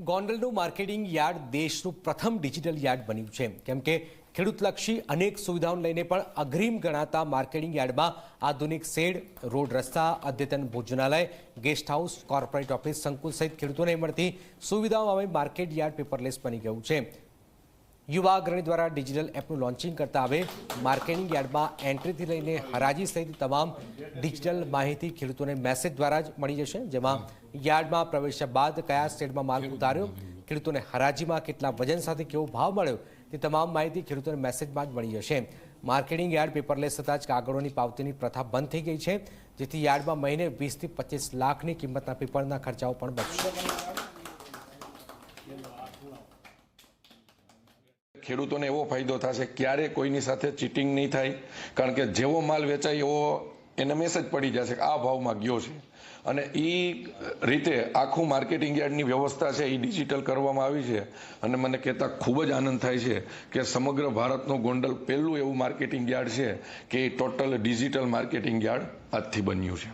ગોંડલનું marketing yard દેશનું પ્રથમ digital yard બન્યું છે. કેમ કે ખેડૂતલક્ષી અનેક સુવિધાઓને લઈને પણ અગ્રીમ ગણાતા માર્કેટિંગ યાર્ડમાં આધુનિક શેડ, રોડ રસ્તા, અદ્યતન ભોજનાલય, ગેસ્ટ હાઉસ, કોર્પોરેટ ઓફિસ, સંકુલ સહિત ખેડૂતોને મળતી સુવિધાઓ હવે માર્કેટ યાર્ડ પેપરલેસ બની ગયું છે. યુવા અગ્રણી દ્વારા ડિજિટલ એપનું લોન્ચિંગ કરતા હવે માર્કેટિંગ યાર્ડમાં એન્ટ્રીથી લઈને હરાજી સહિત તમામ ડિજિટલ માહિતી ખેડૂતોને મેસેજ દ્વારા જ મળી જશે, જેમાં યાર્ડમાં પ્રવેશ્યા બાદ કયા સ્ટેટમાં માલ ઉતાર્યો, ખેડૂતોને હરાજીમાં કેટલા વજન સાથે કેવો ભાવ મળ્યો, તે તમામ માહિતી ખેડૂતોને મેસેજમાં જ મળી જશે. માર્કેટિંગ યાર્ડ પેપરલેસ થતાં જ કાગળોની પાવતીની પ્રથા બંધ થઈ ગઈ છે, જેથી યાર્ડમાં મહિને વીસથી પચીસ લાખની કિંમતના પેપરના ખર્ચાઓ પણ બચશે. ખેડૂતોને એવો ફાયદો થશે, ક્યારે કોઈની સાથે ચીટિંગ નહીં થાય, કારણ કે જેવો માલ વેચાય એવો એને મેસેજ પડી જશે આ ભાવમાં ગયો છે. અને એ રીતે આખું માર્કેટિંગ યાર્ડની વ્યવસ્થા છે એ ડિજિટલ કરવામાં આવી છે. અને મને કહેતા ખૂબ જ આનંદ થાય છે કે સમગ્ર ભારતનું ગોંડલ પહેલું એવું માર્કેટિંગ યાર્ડ છે કે એ ટોટલ ડિજિટલ માર્કેટિંગ યાર્ડ આજથી બન્યું છે.